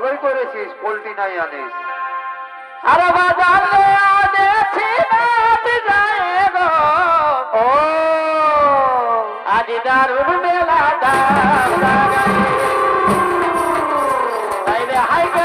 ভালোই করেছিস পোল্ট্রি নাই আনিস। আর বাজারে আনেছি নাচ যায় গো। ও। আজ দারুণ মেলা দাম লাগাই তাইলে হাইকে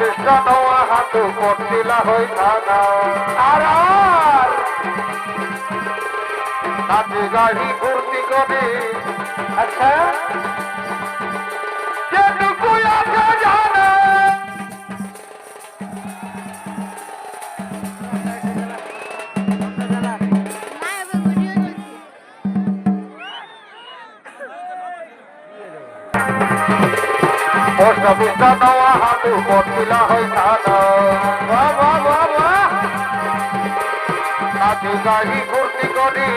নয়া হাতু করছিলা হই থানা আর নাচে গাড়ি ঘুরতি করে আচ্ছা। যেটুকু আছে জানা অফিসটা নয়া হাতু করছিলা হয় থানা বাবা বাবা। নাচে গাড়ি ঘুরতি করে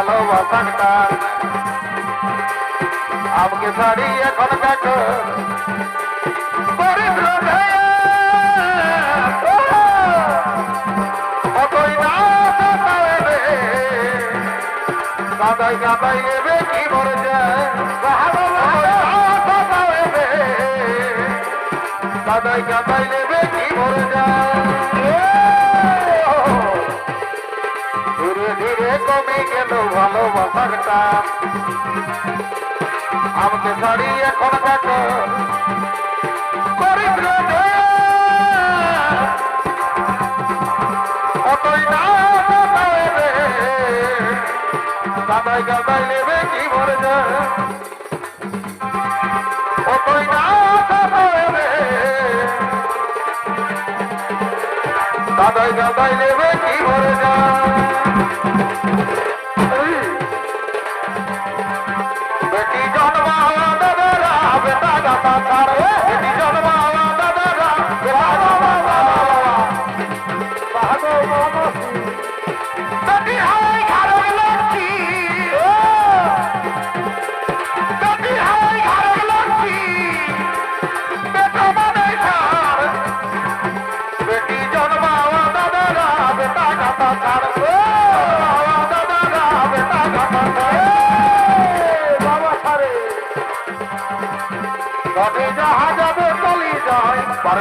গেল ভালোবাসাটা আমাকে শাড়ি এখন দেখো। কাদাই কাদাই নেবে কি মরে যায়। কাদাই কাদাই নেবে কি মরে যায়। ধীরে ধীরে কমে গেল ভালোবাসাটা আমাকে শাড়ি এখন দেখো। কাদাই কাদাই নেবে কি মরে যায় কতই না। কাদাই কাদাই নেবে কি মরে যায় ڀٽي جونه واه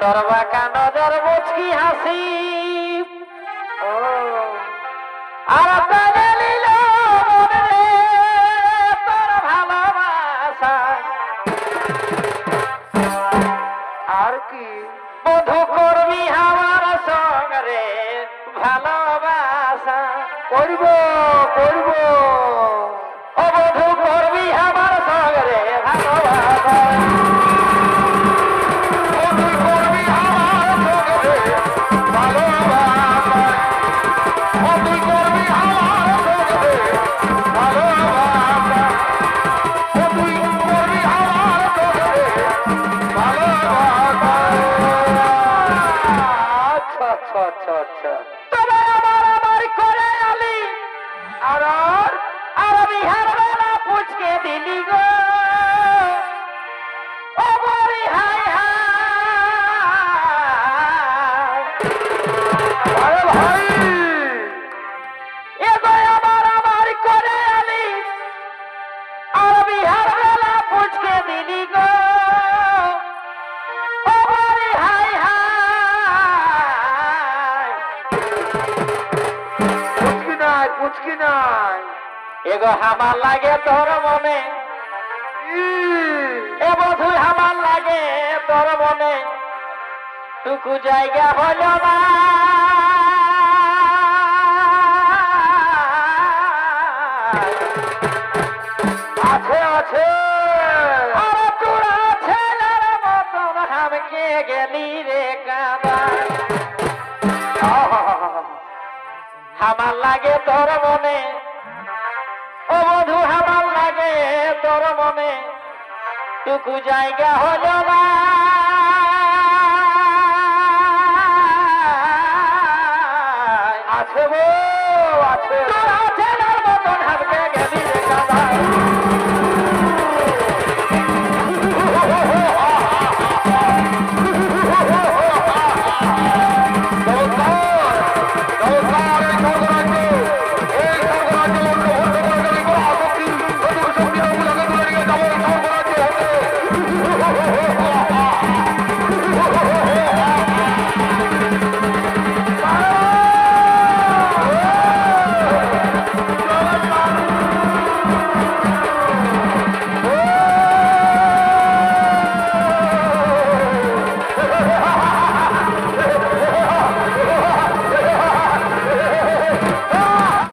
তোর বাঁকা নজর মুচকি হাসি। আর তারে লীল ভালোবাসা। আর কি? বধু করবি আমার সঙ্গে ভালোবাসা। করব করব। অবধু করবি আমার সঙ্গে ভালোবাসা। হামার লাগে তোর মনে। এ বধু হামার লাগে তোর মনে। টুকু জায়গা হল না। আছে আছে। আরে গেলি রে কাবা আমার লাগে তোর মনে। তোর মনে টুকু জায়গা হলো না। আছে গো আছে। ছেলের মতন হামকে গেলি।